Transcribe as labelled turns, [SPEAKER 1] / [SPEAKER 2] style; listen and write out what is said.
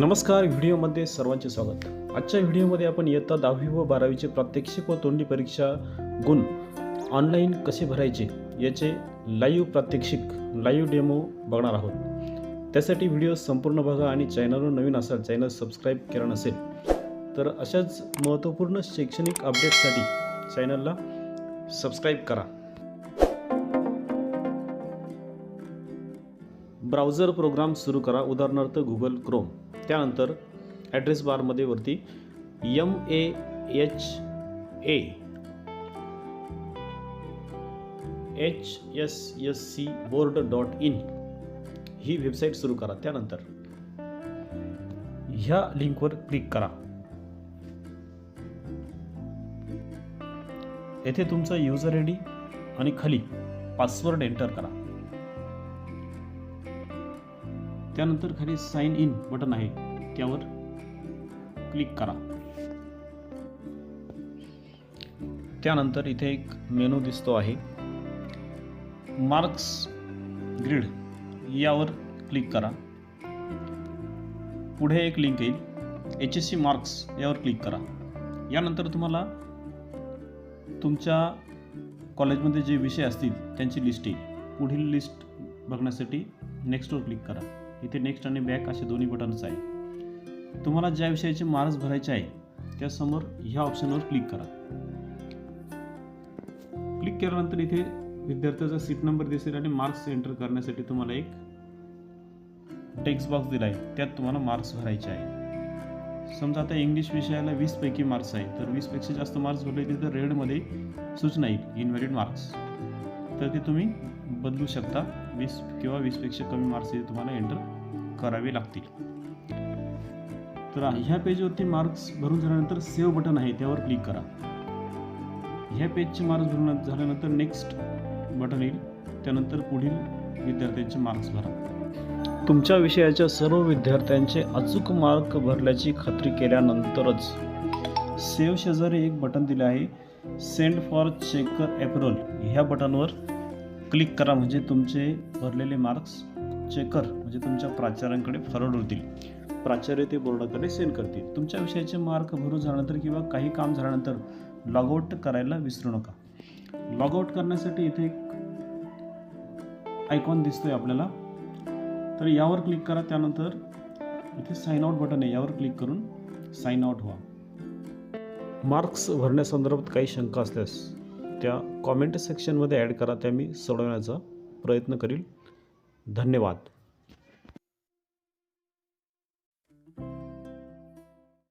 [SPEAKER 1] नमस्कार व्हिडिओमध्ये सर्वांचे स्वागत. आजच्या व्हिडिओमध्ये आपण इयत्ता दहावी व बारावीचे प्रात्यक्षिक व तोंडी परीक्षा गुण ऑनलाईन कसे भरायचे याचे लाईव्ह प्रात्यक्षिक लाईव्ह डेमो बघणार आहोत. त्यासाठी व्हिडिओ संपूर्ण बघा आणि चॅनलवर नवीन असाल चॅनल सबस्क्राईब केलं नसेल तर अशाच महत्त्वपूर्ण शैक्षणिक अपडेटसाठी चॅनलला सबस्क्राईब करा. ब्राउझर प्रोग्राम सुरू करा उदाहरणार्थ गुगल क्रोम त्यानंतर ॲड्रेस बारमध्ये वरती M A H A H S S C board dot in he website सुरू करा. त्यानंतर ह्या लिंकवर क्लिक करा. येथे तुमचा युजर आय डी आणि खाली पासवर्ड एंटर करा. त्यानंतर खाली साइन इन बटन आहे. त्यावर क्लिक करा. त्यानंतर इथे एक मेनू दिसतो आहे. मार्क्स ग्रिड यावर क्लिक करा. पुढे एक लिंक येईल. एच एस सी मार्क्स यावर क्लिक करा. यानंतर तुम्हाला तुमच्या कॉलेजमध्ये जे विषय असतील त्यांची लिस्ट येईल. पुढील लिस्ट बघण्यासाठी नेक्स्टवर क्लिक करा. इथे नेक्स्ट आणि बॅक असे दोन्ही बटन्स आहे तुम्हाला ज्या विषयाचे मार्क्स भरायचे आहे त्यासमोर ह्या ऑप्शनवर क्लिक करा. क्लिक केल्यानंतर इथे विद्यार्थ्याचा सीट नंबर दिसेल आणि मार्क्स एंटर करण्यासाठी तुम्हाला एक टेक्स्ट बॉक्स दिला आहे त्यात तुम्हाला मार्क्स भरायचे आहे समजा आता इंग्लिश विषयाला वीसपैकी मार्क्स आहे तर वीसपेक्षा जास्त मार्क्स भरले तर रेडमध्ये सूचना येईल. इनव्हॅलिड मार्क्स तर ते तुम्ही बदलू शकता. वीस किंवा वीसपेक्षा कमी मार्क्स इथे तुम्हाला एंटर करावे लागतील. तर ह्या पेजवरती मार्क्स भरून झाल्यानंतर सेव्ह बटन आहे त्यावर क्लिक करा. ह्या पेजचे मार्क्स भरून झाल्यानंतर नेक्स्ट बटन येईल. त्यानंतर पुढील विद्यार्थ्यांचे मार्क्स भरा. तुमच्या विषयाच्या सर्व विद्यार्थ्यांचे अचूक मार्क भरल्याची खात्री केल्यानंतरच सेव्ह शेजारी एक बटन दिले आहे. सेंड फॉर चेकर एप्रोल ह्या बटनवर क्लिक करा म्हणजे तुमचे भरलेले मार्क्स चेकर म्हणजे तुमच्या प्राचार्यांकडे फॉरवर्ड होतील. प्राचार्य ते बोर्डाकडे सेंड करतील. तुमच्या विषयाचे मार्क भरून झाल्यानंतर किंवा काही काम झाल्यानंतर लॉगआउट करायला विसरू नका. लॉगआउट करण्यासाठी इथे एक आयकॉन दिसतोय आपल्याला. तर यावर क्लिक करा. त्यानंतर इथे साइन आउट बटन आहे. यावर क्लिक करून साइन आउट व्हा. मार्क्स भरण्यासंदर्भात काही शंका असल्यास त्या कॉमेंट सेक्शनमध्ये ॲड करा त्या मी सोडवण्याचा प्रयत्न करील. धन्यवाद.